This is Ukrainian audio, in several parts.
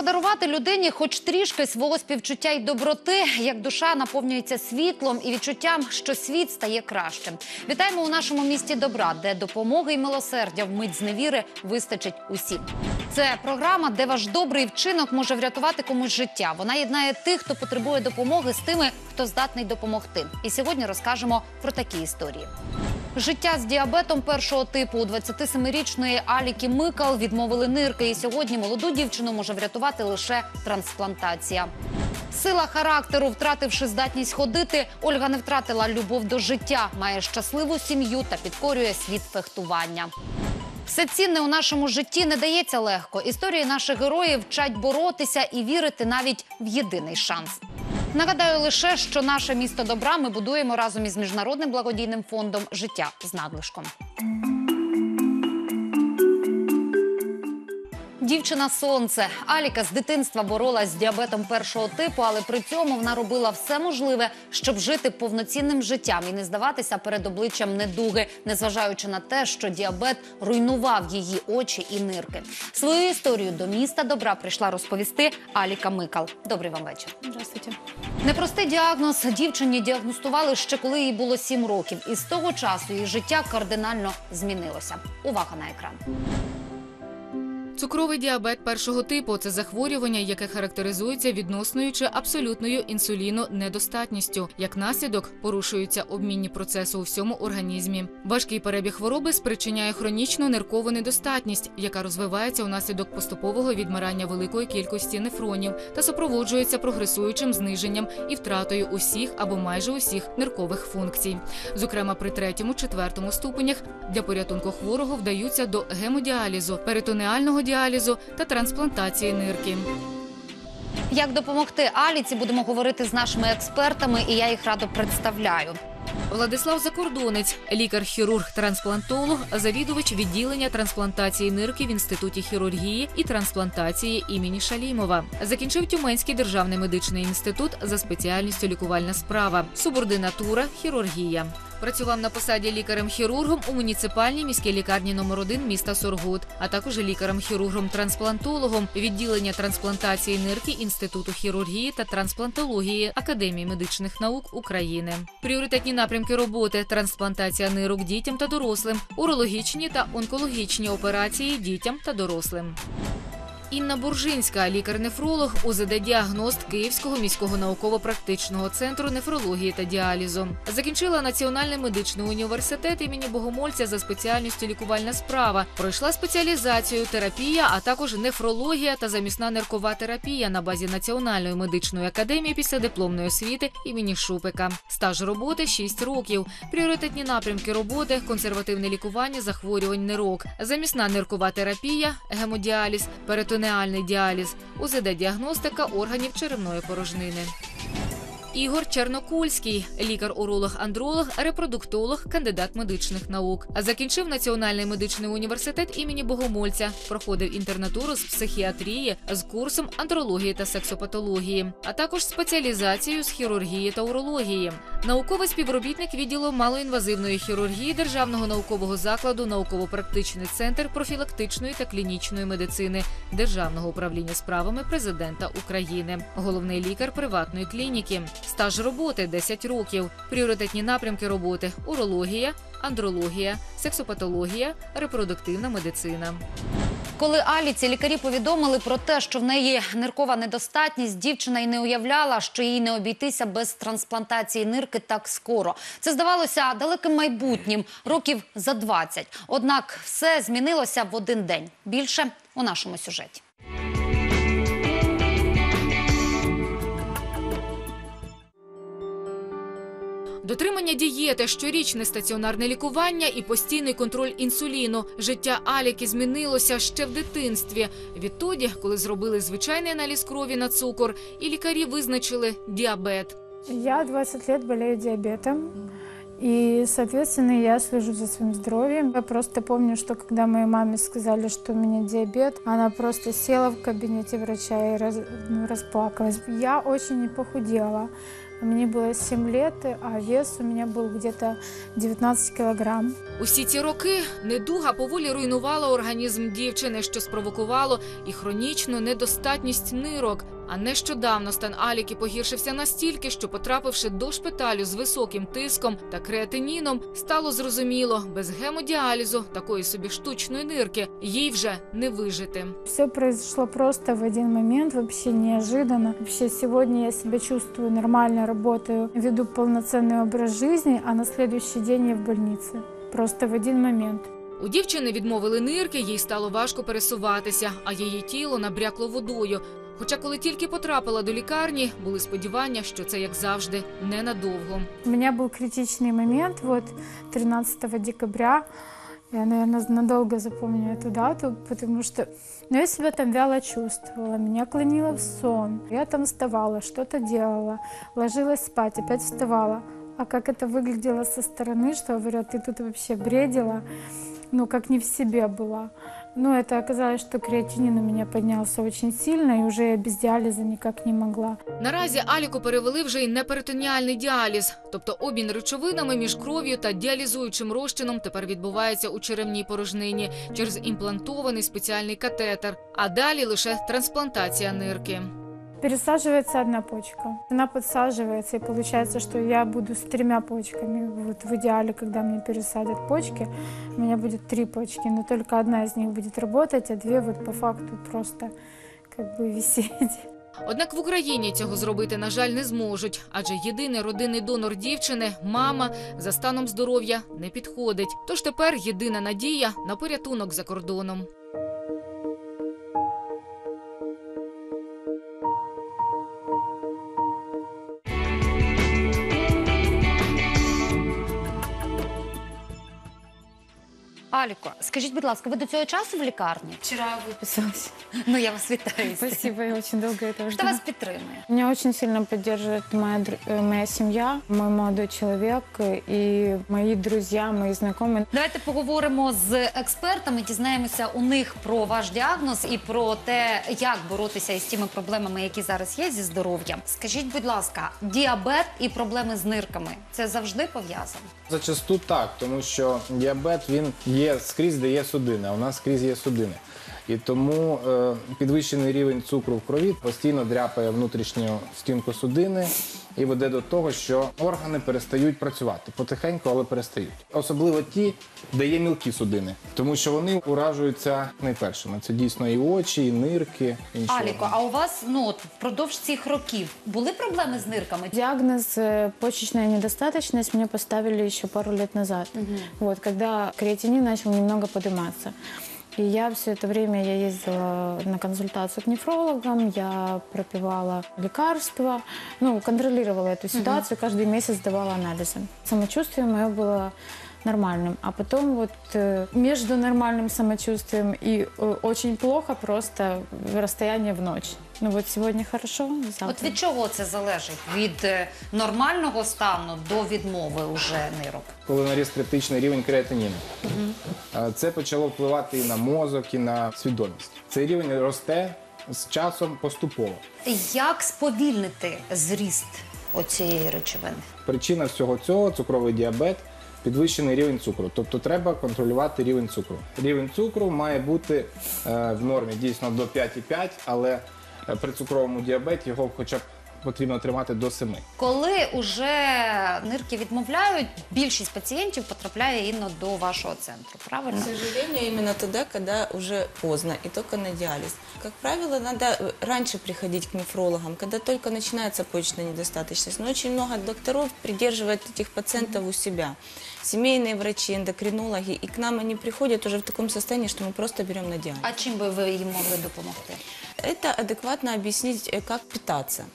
подарувати людині хоч трішки свого співчуття й доброти, як душа наповнюється світлом і відчуттям, що світ стає кращим. Вітаємо у нашому місті добра, де допомоги й милосердя в мить зневіри вистачить усім. Це програма, де ваш добрий вчинок може врятувати комусь життя. Вона єднає тих, хто потребує допомоги, з тими, хто здатний допомогти. І сьогодні розкажемо про такі історії. Життя з діабетом першого типу у 27-річної Аліки Микал відмовили нирки, і сьогодні молоду дівчину може врятувати лише трансплантація. Сила характеру, втративши здатність ходити, Ольга не втратила любов до життя, має щасливу сім'ю та підкорює світ фехтування. Все цінне у нашому житті не дається легко. Історії наших героїв вчать боротися і вірити навіть в єдиний шанс. Нагадаю лише, що наше місто добра ми будуємо разом із міжнародним благодійним фондом Життя з надлишком. Дівчина сонце Аліка з дитинства боролась з діабетом першого типу, але при цьому вона робила все можливе, щоб жити повноцінним життям і не здаватися перед обличчям недуги, незважаючи на те, що діабет руйнував її очі і нирки. Свою історію до міста добра прийшла розповісти Аліка Микал. Добрий вам вечір. Здравствуйте. Непростий діагноз дівчині діагностували ще коли їй було 7 років, і з того часу її життя кардинально змінилося. Увага на екран. Цукровий діабет першого типу це захворювання, яке характеризується відносною чи абсолютною інсулінонедостатністю. Як наслідок порушуються обмінні процеси у всьому організмі. Важкий перебіг хвороби спричиняє хронічну ниркову недостатність, яка розвивається унаслідок поступового відмирання великої кількості нефронів та супроводжується прогресуючим зниженням і втратою усіх або майже усіх ниркових функцій. Зокрема, при третьому, четвертому ступенях для порятунку хворого вдаються до гемодіалізу, перитонеального діалізу та трансплантації нирки. Як допомогти Аліці, будемо говорити з нашими експертами, і я їх радо представляю. Владислав Закордонець, лікар-хірург-трансплантолог, завідувач відділення трансплантації нирки в інституті хірургії і трансплантації імені Шалімова. Закінчив Тюменський державний медичний інститут за спеціальністю лікувальна справа, субординатура, хірургія. Працював на посаді лікарем-хірургом у муніципальній міській лікарні номер 1 міста Соргут, а також лікарем-хірургом-трансплантологом відділення трансплантації нирки Інституту хірургії та трансплантології Академії медичних наук України. Пріоритетні напрямки роботи: трансплантація нирок дітям та дорослим, урологічні та онкологічні операції дітям та дорослим. Інна Буржинська, лікар-нефролог, УЗД-діагност Київського міського науково-практичного центру нефрології та діалізу. Закінчила Національний медичний університет імені Богомольця за спеціальністю лікувальна справа. Пройшла спеціалізацію терапія, а також нефрологія та замісна ниркова терапія на базі Національної медичної академії після дипломної освіти імені Шупика. Стаж роботи 6 років. Пріоритетні напрямки роботи консервативне лікування захворювань нирок, замісна ниркова терапія, гемодіаліз, перитонеальний діаліз, УЗД-діагностика органів черевної порожнини. Ігор Чернокульський, лікар-уролог-андролог, репродуктолог, кандидат медичних наук. Закінчив Національний медичний університет імені Богомольця, проходив інтернатуру з психіатрії з курсом андрології та сексопатології, а також спеціалізацію з хірургії та урології. Науковий співробітник відділу малоінвазивної хірургії Державного наукового закладу науково-практичний центр профілактичної та клінічної медицини Державного управління справами президента України, головний лікар приватної клініки. Стаж роботи 10 років. Пріоритетні напрямки роботи: урологія, андрологія, сексопатологія, репродуктивна медицина. Коли Аліці лікарі повідомили про те, що в неї ниркова недостатність, дівчина й не уявляла, що їй не обійтися без трансплантації нирки так скоро. Це здавалося далеким майбутнім, років за 20. Однак все змінилося в один день. Більше у нашому сюжеті. Дотримання дієти, щорічне стаціонарне лікування і постійний контроль інсуліну. Життя Аліки змінилося ще в дитинстві. Відтоді, коли зробили звичайний аналіз крові на цукор, і лікарі визначили діабет. Я 20 лет болею диабетом. И, соответственно, я слежу за своим здоровьем. Я просто помню, что когда моей маме сказали, что у меня диабет, она просто села в кабинете врача и раз- ну, расплакалась. Я очень не похудела. Мне було 7 лет, а вес у мене був где-то 19 кілограм. Усі ці роки недуга поволі руйнувала організм дівчини, що спровокувало і хронічну недостатність нирок. А нещодавно стан Аліки погіршився настільки, що, потрапивши до шпиталю з високим тиском та креатиніном, стало зрозуміло, без гемодіалізу такої собі штучної нирки їй вже не вижити. Все произошло просто в один момент, вообще неожиданно. Вообще сегодня я себя чувствую нормально, работаю, веду полноценный образ жизни, а на следующий день я в больнице. Просто в один момент. У дівчини відмовили нирки, їй стало важко пересуватися, а її тіло набрякло водою. Хоча, коли тільки потрапила до лікарні, були сподівання, що це як завжди ненадовго. У меня был критичный момент, вот 13 декабря. Я, наверное, надолго запомню эту дату, потому что ну, я себя там вяло чувствовала, меня клонило в сон. Я там вставала, что-то делала, ложилась спать, опять вставала. А как это выглядело со стороны, что говорят, ты тут вообще бредила, ну, как не в себе была. Но это оказалось, что креатинин у меня поднялся очень сильно, и уже я без диализа никак не могла. Наразі Аліку перевели вже й неперитоніальний діаліз, тобто обмін речовинами між кров'ю та діалізуючим розчином тепер відбувається у черевній порожнині через імплантований спеціальний катетер, а далі лише трансплантація нирки. Пересаживается одна почка. Она подсаживается, и получается, что я буду с тремя почками. Вот в идеале, когда мне пересадят почки, у меня будет три почки, но только одна из них будет работать, а две вот по факту просто как бы висеть. Однак в Україні цього зробити, на жаль, не зможуть, адже єдиний родинний донор дівчини, мама, за станом здоров'я не підходить. Тож тепер єдина надія на порятунок за кордоном. Аліко, скажіть, будь ласка, ви до цього часу в лікарні? Вчера выписалась. Ну я вас вітаю. Спасибо, я очень долго этого Хто ждала. вас підтримує? Меня очень сильно поддерживает моя, дру- э, моя семья, мой молодой человек э, и мои друзья, мои знакомые. Давайте поговоримо з експертами, дізнаємося у них про ваш діагноз і про те, як боротися із тими проблемами, які зараз є зі здоров'ям. Скажіть, будь ласка, діабет і проблеми з нирками це завжди пов'язано? Зачасту так, тому що діабет він є скрізь, де є судини, а у нас скрізь є судини. І тому е, підвищений рівень цукру в крові постійно дряпає внутрішню стінку судини і веде до того, що органи перестають працювати потихеньку, але перестають. Особливо ті, де є мілкі судини, тому що вони уражуються найпершими. Це дійсно і очі, і нирки. і інші Аліко, органи. а у вас ну от впродовж цих років були проблеми з нирками? Диагноз э, почечная недостаточность мне поставили еще пару лет назад. Вот, когда креатинин начал немного подниматься. И я все это время я ездила на консультацию к нефрологам, я пропивала лекарства, ну, контролировала эту ситуацию, каждый месяц давала анализы. Самочувствие мое было нормальным. А потом вот э, между нормальным самочувствием и э, очень плохо просто расстояние в ночь. Ну вот сегодня хорошо, завтра. От від чого це залежить? Від е, нормального стану до відмови уже нирок? коли наріс критичний рівень креатиніну. Е, Це почало впливати і на мозок, і на свідомість. Цей рівень росте з часом поступово. Як сповільнити зріст оцієї речовини? Причина всього цього цукровий діабет. Підвищений рівень цукру, тобто треба контролювати рівень цукру. Рівень цукру має бути е, в нормі дійсно до 5,5, але е, при цукровому діабеті його хоча б потрібно тримати до 7. Коли уже нирки відмовляють, більшість пацієнтів потрапляє іменно до вашого центру. Правильно? К сожалению, именно тогда, когда уже поздно и только на диализ. Как правило, надо э, раньше приходить к нефрологам, когда только начинается почечная недостаточность. Но очень много докторов придерживает этих пациентов у себя Семейные врачи, эндокринологи, и к нам они приходят уже в таком состоянии, что мы просто берем на диализ. А чим би ви їм могли допомогти? Это адекватно объяснить, э, как питаться.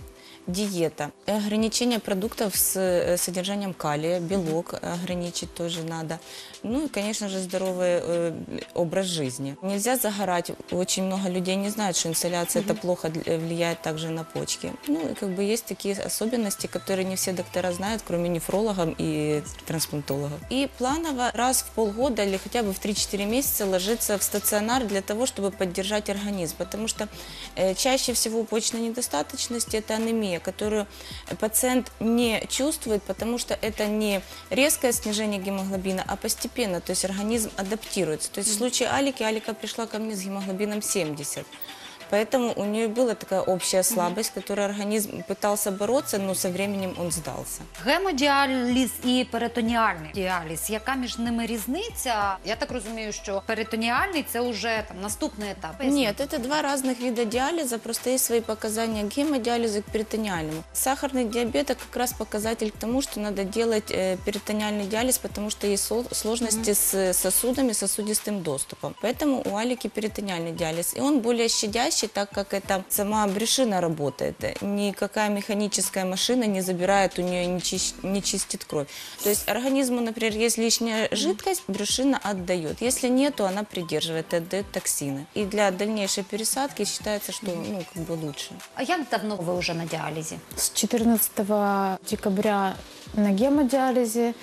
диета, ограничение продуктов с э, содержанием калия, белок ограничить тоже надо. Ну и, конечно же, здоровый э, образ жизни. Нельзя загорать. Очень много людей не знают, что инсоляция это плохо для- влияет также на почки. Ну и как бы есть такие особенности, которые не все доктора знают, кроме нефрологов и трансплантологов. И планово раз в полгода или хотя бы в 3-4 месяца ложиться в стационар для того, чтобы поддержать организм. Потому что э, чаще всего у почечной недостаточности это анемия, которую пациент не чувствует, потому что это не резкое снижение гемоглобина, а постепенно, то есть организм адаптируется. То есть в случае Алики, Алика пришла ко мне с гемоглобином 70. Поэтому у нее была такая общая слабость, которой организм пытался бороться, но со временем он сдался. Гемодіаліз і перитоніальний діаліз. Яка між ними різниця? Я так розумію, що перитоніальний це вже там наступний етап. Нет, это два разных вида диализа, просто есть свои показания к гемодиализу и к перитониальному. Сахарный диабет это как раз показатель к тому, что надо делать э, перитониальный диализ, потому что есть сол- сложности с сосудами, сосудистым доступом. Поэтому у Алики перитониальный диализ. И он более щадящий, так как это сама брюшина работает. Никакая механическая машина не забирает у нее, не, чис- не чистит кровь. То есть организму, например, есть лишняя жидкость, брюшина отдает. Если нет, то она придерживает и отдает токсины. И для дальнейшей пересадки считается, что ну, как бы лучше. А як давно ви вже на діалізі? С 14 декабря на гемодиализе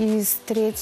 и с 3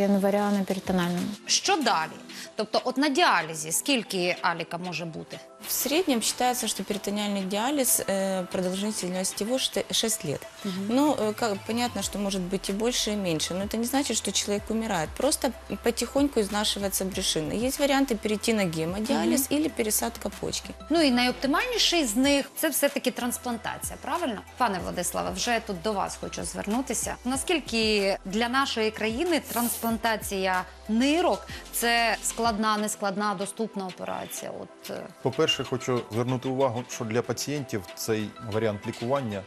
января на перитональном. Що далі? Тобто, от на діалізі скільки аліка може бути? В среднем считается, что перитониальный диализ, э, продолжительность его ште- 6 лет. Ну, э, как, понятно, что может быть и больше, и меньше, но это не значит, что человек умирает. Просто потихоньку изнашивается брюшина. Есть варианты перейти на гемодиализ или пересадка почки. Ну і найоптимальніший з них це все-таки трансплантація, правильно? Пане Владиславе, вже я тут до вас хочу звернутися. Наскільки для нашої країни трансплантація нирок це складна, нескладна, доступна операція? От е, По-перше, хочу звернути увагу, що для пацієнтів цей варіант лікування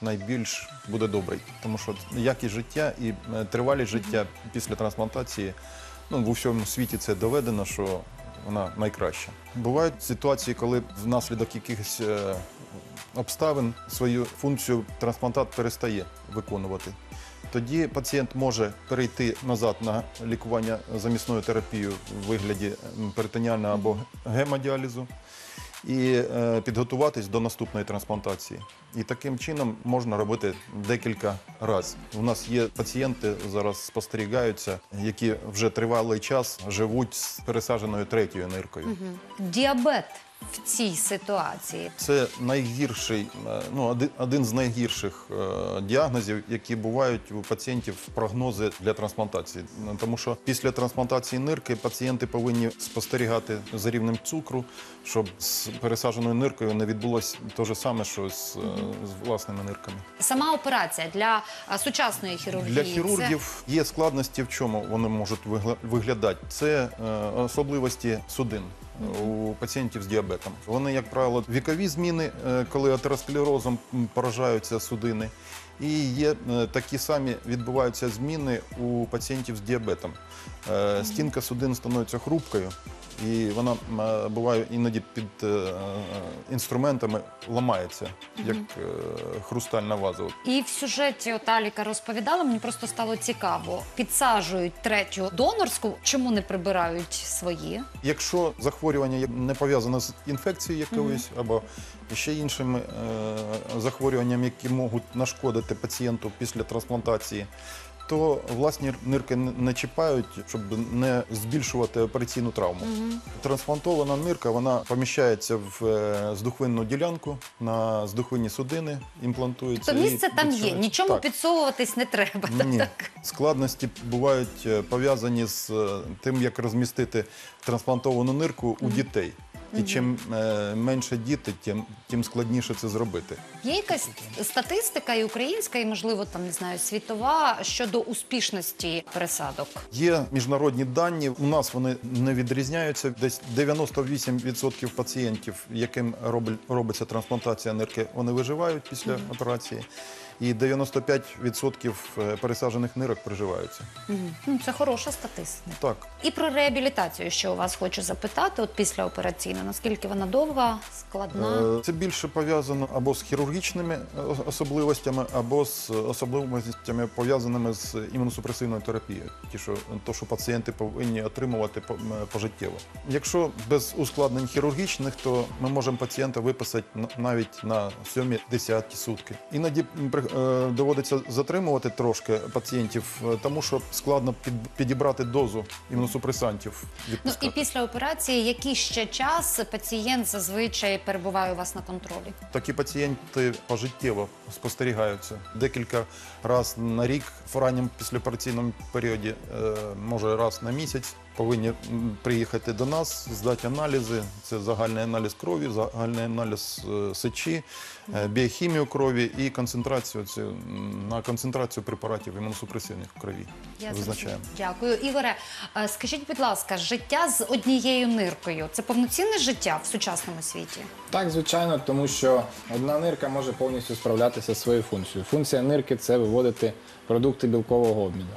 найбільш буде добрий, тому що якість життя і е, тривалість життя після трансплантації ну, в усьому світі це доведено, що вона найкраща. Бувають ситуації, коли внаслідок якихось е, обставин свою функцію трансплантат перестає виконувати. Тоді пацієнт може перейти назад на лікування замісною терапією в вигляді перитоніального або гемодіалізу і е, підготуватись до наступної трансплантації. І таким чином можна робити декілька разів. У нас є пацієнти зараз спостерігаються, які вже тривалий час живуть з пересадженою третьою ниркою. діабет в цій ситуації. Це найгірший, е, ну один, з найгірших е, діагнозів, які бувають у пацієнтів прогнози для трансплантації. Ну, Тому що після трансплантації нирки пацієнти повинні спостерігати за рівнем цукру, щоб з пересадженою ниркою не відбулося те ж саме, що з, е, з власними нирками. Сама операція для сучасної хірургії Для це- хірургів є складності, в чому вони можуть виглядати. Це е, особливості судин. У пацієнтів з діабетом. Вони, як правило, вікові зміни, е, коли атеросклерозом поражаються судини, і є е, такі самі відбуваються зміни у пацієнтів з діабетом. Е, Стінка судин становиться хрупкою, і вона е, буває іноді під е, е, інструментами ламається, як е, хрустальна ваза. От І в сюжеті от Аліка розповідала, мені просто стало цікаво. Підсаджують третю донорську, чому не прибирають свої? Якщо захворювання є- не пов'язане з інфекцією якоюсь або ще іншими е, захворюваннями, які можуть нашкодити пацієнту після трансплантації, то власні нирки не чіпають, щоб не збільшувати операційну травму. Трансплантована нирка вона поміщається в е, здухвинну ділянку на здухвинні судини, імплантується. То місце там є, нічому Так. підсовуватись не треба. Ні. Так? Складності бувають е, пов'язані з е, тим, як розмістити трансплантовану нирку у дітей. І чим е, менше діти, тим, тим складніше це зробити. Є якась статистика і українська, і можливо там не знаю, світова щодо успішності пересадок. Є міжнародні дані. У нас вони не відрізняються. Десь 98% пацієнтів, яким робить- робиться трансплантація нирки, вони виживають після операції. І 95% е, пересаджених нирок приживаються. Ну, це хороша статистика. Так. І про реабілітацію, що у вас хочу запитати, от після операційно. Наскільки вона довга, складна? Е, Це більше пов'язано або з хірургічними е, особливостями, або з особливостями пов'язаними з імуносупресивною терапією, ті, що, то, що пацієнти повинні отримувати пожиттєво. Якщо без ускладнень хірургічних, то ми можемо пацієнта виписати навіть на 7-10 сутки. Іноді доводиться затримувати трошки пацієнтів, е, тому що складно під- підібрати дозу імуносупресантів. Ну і після операції, який ще час пацієнт зазвичай перебуває у вас на контролі? Такі пацієнти пожиттєво спостерігаються декілька разів на рік в ранньому післяопераційному періоді, е, може раз на місяць. Повинні приїхати до нас, здати аналізи. Це загальний аналіз крові, загальний аналіз е, сечі, е, біохімію крові і концентрацію це, на концентрацію препаратів імуносупресивних в крові. Я Визначаємо. Дякую, Ігоре. Скажіть, будь ласка, життя з однією ниркою це повноцінне життя в сучасному світі? Так, звичайно, тому що одна нирка може повністю справлятися зі своєю функцією. Функція нирки це виводити продукти білкового обміну.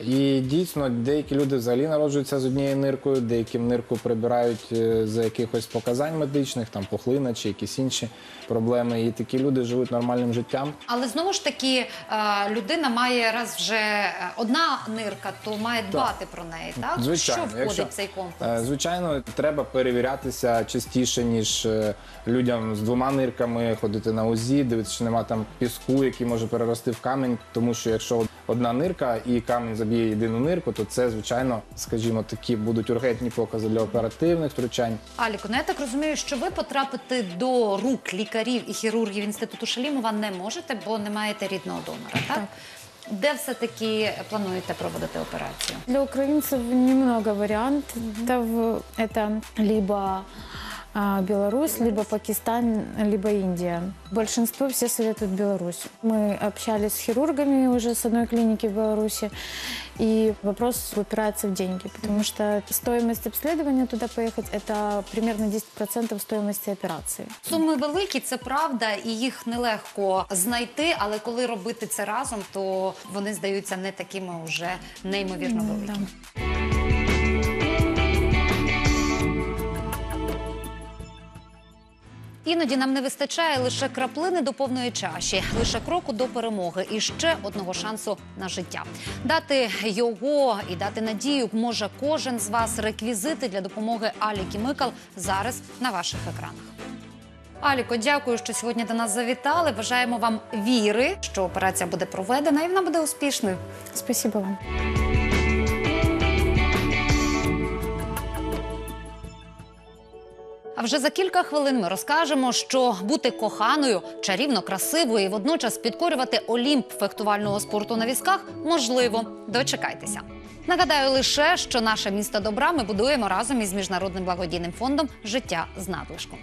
І дійсно, деякі люди взагалі народжуються з однією ниркою, деяким нирку прибирають е, за якихось показань медичних, там пухлина чи якісь інші проблеми. І такі люди живуть нормальним життям. Але знову ж таки, е, людина має раз вже е, одна нирка, то має дбати про неї. Так Звичайно, що входить якщо- в цей комплекс? Звичайно, треба перевірятися частіше, ніж людям з двома нирками, ходити на УЗІ, дивитися, чи нема там піску, який може перерости в камінь. Тому що якщо одна нирка і камінь заб'є єдину нирку, то це, звичайно, скажімо, такі будуть ургентні покази для оперативних втручань. Аліко, ну я так розумію, що ви потрапити до рук лікарів і хірургів інституту Шалімова не можете, бо не маєте рідного донора, так? Де все-таки плануєте проводити операцію? Для украинцев немного вариантов. Это либо Беларусь, либо Пакистан, либо Индия. Большинство все советуют Беларусь. Мы общались с хирургами уже с одной клиники в Беларуси, и вопрос упирается в деньги, потому что стоимость обследования туда поехать – это примерно 10% стоимости операции. Суми великі, це правда, і їх нелегко знайти, але коли робити це разом, то вони здаються не такими вже неймовірно Ну, великими. Іноді нам не вистачає лише краплини до повної чаші, лише кроку до перемоги і ще одного шансу на життя. Дати його і дати надію може кожен з вас. Реквізити для допомоги Алі Кімикал зараз на ваших екранах. Аліко, дякую, що сьогодні до нас завітали. Бажаємо вам віри, що операція буде проведена і вона буде успішною. Спасибо вам. А вже за кілька хвилин ми розкажемо, що бути коханою, чарівно красивою і водночас підкорювати олімп фехтувального спорту на візках можливо. Дочекайтеся. Нагадаю лише, що наше місто добра ми будуємо разом із міжнародним благодійним фондом Життя з надлишком.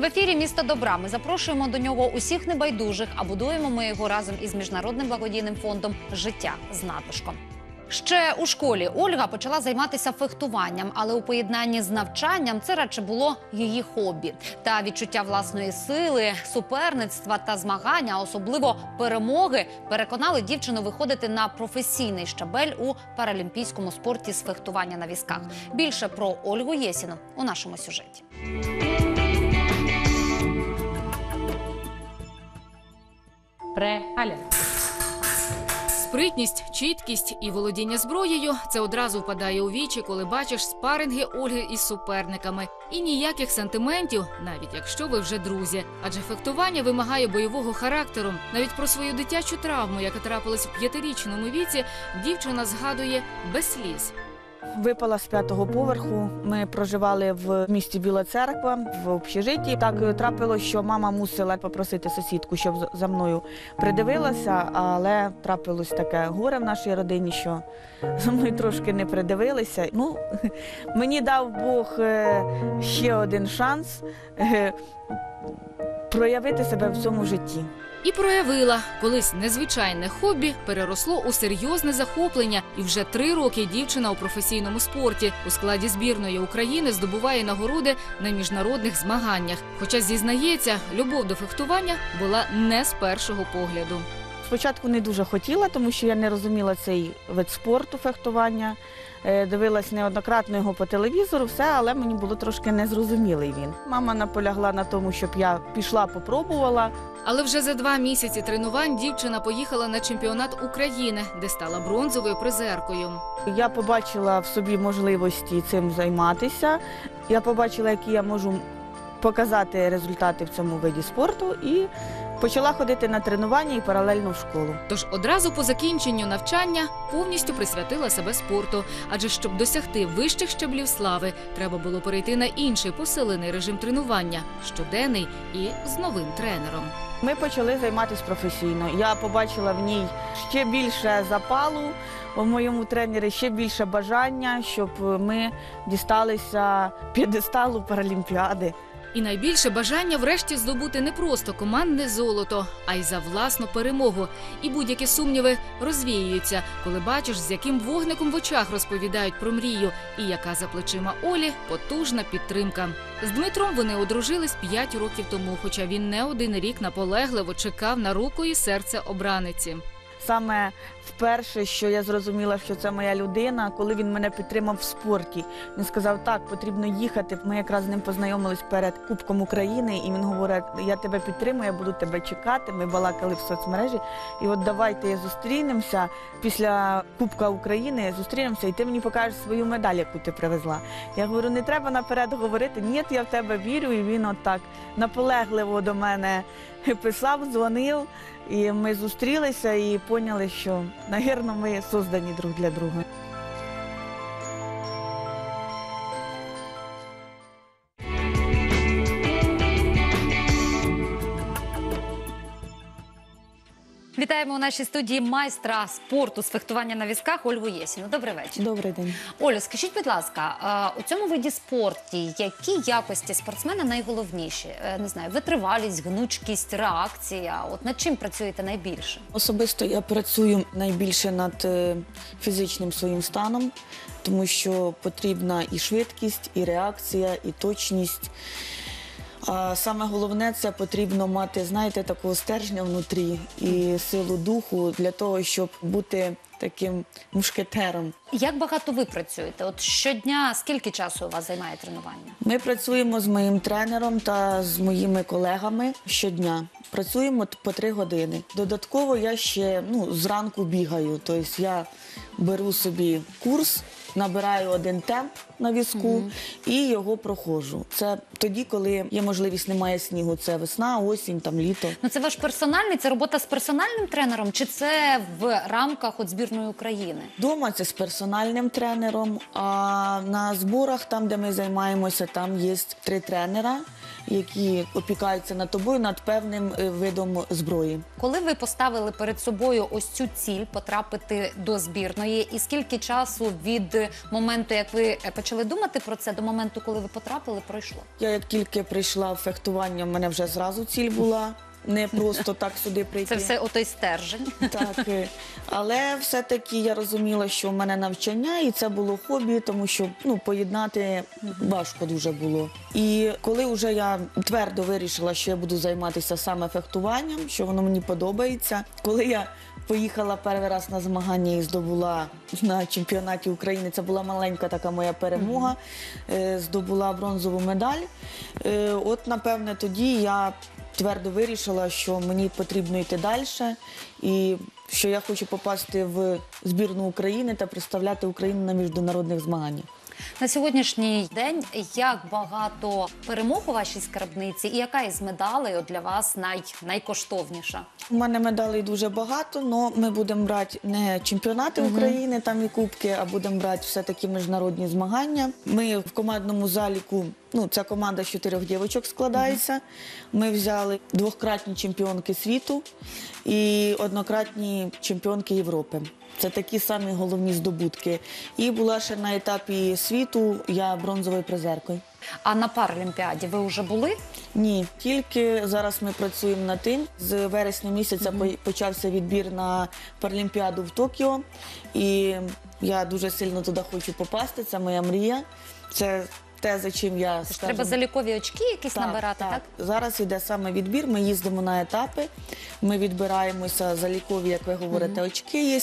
В ефірі місто добра. Ми запрошуємо до нього усіх небайдужих, а будуємо ми його разом із міжнародним благодійним фондом Життя з натишком. Ще у школі Ольга почала займатися фехтуванням, але у поєднанні з навчанням це радше було її хобі. Та відчуття власної сили, суперництва та змагання, особливо перемоги, переконали дівчину виходити на професійний щабель у паралімпійському спорті з фехтування на візках. Більше про Ольгу Єсіну у нашому сюжеті. Пре Аля. Спритність, чіткість і володіння зброєю це одразу впадає у вічі, коли бачиш спаринги Ольги із суперниками. І ніяких сантиментів, навіть якщо ви вже друзі. Адже фехтування вимагає бойового характеру. Навіть про свою дитячу травму, яка трапилась в п'ятирічному віці, дівчина згадує без сліз. Випала з п'ятого поверху. Ми проживали в місті Біла Церква в общежитті. Так трапилось, що мама мусила попросити сусідку, щоб за мною придивилася, але трапилось таке горе в нашій родині, що за мною трошки не придивилися. Ну, мені дав Бог е, ще один шанс е, проявити себе в цьому житті. І проявила, колись незвичайне хобі переросло у серйозне захоплення, і вже три роки дівчина у професійному спорті у складі збірної України здобуває нагороди на міжнародних змаганнях. Хоча зізнається, любов до фехтування була не з першого погляду. Спочатку не дуже хотіла, тому що я не розуміла цей вид спорту фехтування. Е, Дивилась неоднократно його по телевізору, все, але мені було трошки незрозумілий він. Мама наполягла на тому, щоб я пішла, попробувала. Але вже за два місяці тренувань дівчина поїхала на чемпіонат України, де стала бронзовою призеркою. Я побачила в собі можливості цим займатися. Я побачила, які я можу показати результати в цьому виді спорту, і почала ходити на тренування і паралельно в школу. Тож одразу по закінченню навчання повністю присвятила себе спорту. Адже щоб досягти вищих щаблів слави, треба було перейти на інший посилений режим тренування щоденний і з новим тренером. Ми почали займатися професійно. Я побачила в ній ще більше запалу у моєму тренері, ще більше бажання, щоб ми дісталися п'єдесталу Паралімпіади. І найбільше бажання врешті здобути не просто командне золото, а й за власну перемогу. І будь-які сумніви розвіюються, коли бачиш, з яким вогником в очах розповідають про мрію, і яка за плечима Олі потужна підтримка. З Дмитром вони одружились 5 років тому, хоча він не один рік наполегливо чекав на руку і серце обраниці. Саме вперше, що я зрозуміла, що це моя людина, коли він мене підтримав в спорті. Він сказав, так, потрібно їхати. Ми якраз з ним познайомились перед Кубком України, і він говорить, я тебе підтримую, я буду тебе чекати. Ми балакали в соцмережі. І от давайте зустрінемося після Кубка України, зустрінемося, і ти мені покажеш свою медаль, яку ти привезла. Я говорю, не треба наперед говорити. Ні, я в тебе вірю. І він отак наполегливо до мене писав, дзвонив. І ми зустрілися і поняли, що, навірно, ми создані друг для друга. Вітаємо у нашій студії майстра спорту з фехтування на візках Ольгу Єсіну. Добрий вечір. Добрий день. Олю, скажіть, будь ласка, у цьому виді спорту які якості спортсмена найголовніші? Е, Не знаю, витривалість, гнучкість, реакція. От над чим працюєте найбільше? Особисто я працюю найбільше над е, фізичним своїм станом, тому що потрібна і швидкість, і реакція, і точність. А саме головне це потрібно мати, знаєте, такого стержня внутрі і силу духу для того, щоб бути таким мушкетером. Як багато ви працюєте? От щодня скільки часу у вас займає тренування? Ми працюємо з моїм тренером та з моїми колегами щодня. Працюємо по три години. Додатково я ще ну, зранку бігаю. Тобто я беру собі курс, набираю один темп на візку і його проходжу. Це тоді, коли є можливість, немає снігу. Це весна, осінь, там літо. Ну це ваш персональний, це робота з персональним тренером, чи це в рамках от збірної України? Дома це з персональним тренером. А на зборах, там, де ми займаємося, там є три тренера, які опікаються над тобою над певним е, видом зброї. Коли ви поставили перед собою ось цю ціль потрапити до збірної, і скільки часу від моменту, як ви е, почали думати про це, до моменту, коли ви потрапили, пройшло? Я як тільки прийшла в фехтування, в мене вже зразу ціль була. Не просто так сюди прийти. Це все отой стержень. Так, е, але все-таки я розуміла, що в мене навчання, і це було хобі, тому що ну, поєднати важко дуже було. І коли вже я твердо вирішила, що я буду займатися саме фехтуванням, що воно мені подобається, коли я поїхала перший раз на змагання і здобула на чемпіонаті України, це була маленька така моя перемога, е, здобула бронзову медаль. Е, От, напевне, тоді я твердо вирішила, що мені потрібно йти далі, і що я хочу попасти в збірну України та представляти Україну на міжнародних змаганнях. На сьогоднішній день як багато перемог у вашій скарбниці, і яка із медалей от для вас най, найкоштовніша? У мене медалей дуже багато, але ми будемо брати не чемпіонати України там і кубки, а будемо брати все-таки міжнародні змагання. Ми в командному заліку, ну ця команда з чотирьох дівчаток складається. Ми взяли двократні чемпіонки світу і однократні чемпіонки Європи. Це такі самі головні здобутки. І була ще на етапі світу я бронзовою призеркою. А на Паралімпіаді ви вже були? Ні, тільки зараз ми працюємо над тим. З вересня місяця по- почався відбір на Паралімпіаду в Токіо. І я дуже сильно туди хочу попасти. Це моя мрія. Це те, за чим я скажімо, треба залікові очки якісь набирати, так? Зараз йде саме відбір. Ми їздимо на етапи. Ми відбираємося залікові, як ви говорите, очки є.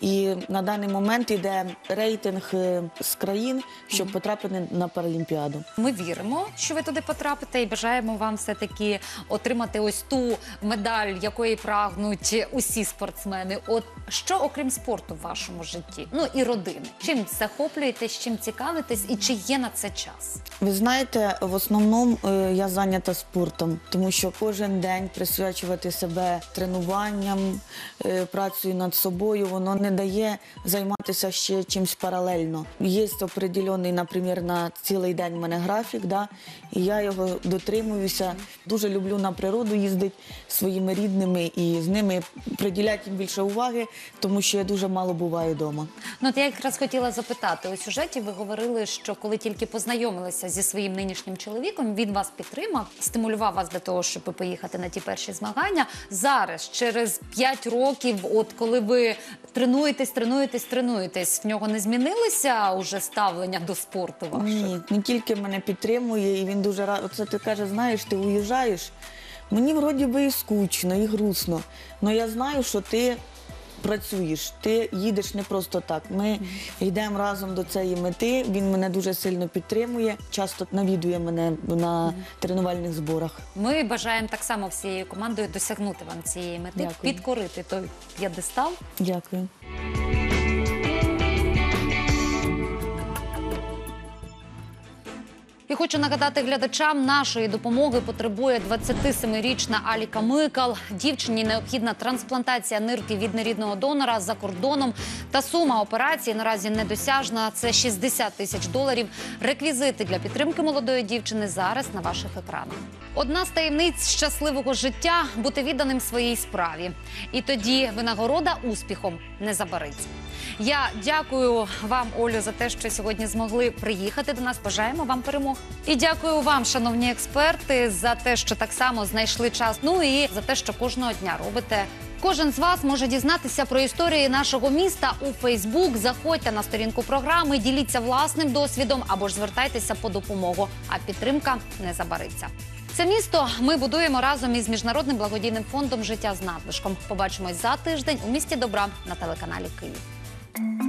І на даний момент йде рейтинг е, з країн, щоб потрапити на Паралімпіаду. Ми віримо, що ви туди потрапите, і бажаємо вам все таки отримати ось ту медаль, якої прагнуть усі спортсмени. От що окрім спорту в вашому житті? Ну і родини. Чим захоплюєтесь, чим цікавитесь, і чи є на це час? Ви знаєте, в основному е, я зайнята спортом, тому що кожен день присвячувати себе тренуванням, е, працею над собою, воно не дає займатися ще чимось паралельно. Є определений, наприклад, на цілий день в мене графік, да, і я його дотримуюся. Дуже люблю на природу їздити зі своїми рідними і з ними приділяти їм більше уваги, тому що я дуже мало буваю вдома. Ну, от я якраз хотіла запитати у сюжеті. Ви говорили, що коли тільки познайомилися зі своїм нинішнім чоловіком, він вас підтримав, стимулював вас для того, щоб поїхати на ті перші змагання. Зараз, через 5 років, от коли ви тренуєтесь, тренуєтесь, тренуєтесь, в нього не змінилося уже ставлення до спорту вашого? Ні, не тільки мене підтримує, і він дуже рад. Оце ти каже, знаєш, ти уїжджаєш. Мені вроді би і скучно, і грустно. Але я знаю, що ти працюєш, ти їдеш не просто так. Ми йдемо разом до цієї мети. Він мене дуже сильно підтримує, часто навідує мене на тренувальних зборах. Ми бажаємо так само всією командою досягнути вам цієї мети, Дякую. підкорити той п'єдестал. Дякую. І хочу нагадати глядачам, нашої допомоги потребує 27-річна Аліка Микал. Дівчині необхідна трансплантація нирки від нерідного донора за кордоном. Та сума операції наразі недосяжна. Це 60 тисяч доларів. Реквізити для підтримки молодої дівчини зараз на ваших екранах. Одна з таємниць щасливого життя бути відданим своїй справі. І тоді винагорода успіхом не забариться. Я дякую вам, Олю, за те, що сьогодні змогли приїхати до нас. Бажаємо вам перемог. І дякую вам, шановні експерти, за те, що так само знайшли час. Ну і за те, що кожного дня робите. Кожен з вас може дізнатися про історії нашого міста у Фейсбук. Заходьте на сторінку програми, діліться власним досвідом або ж звертайтеся по допомогу. А підтримка не забариться. Це місто ми будуємо разом із міжнародним благодійним фондом Життя з надлишком. Побачимось за тиждень у місті добра на телеканалі Київ.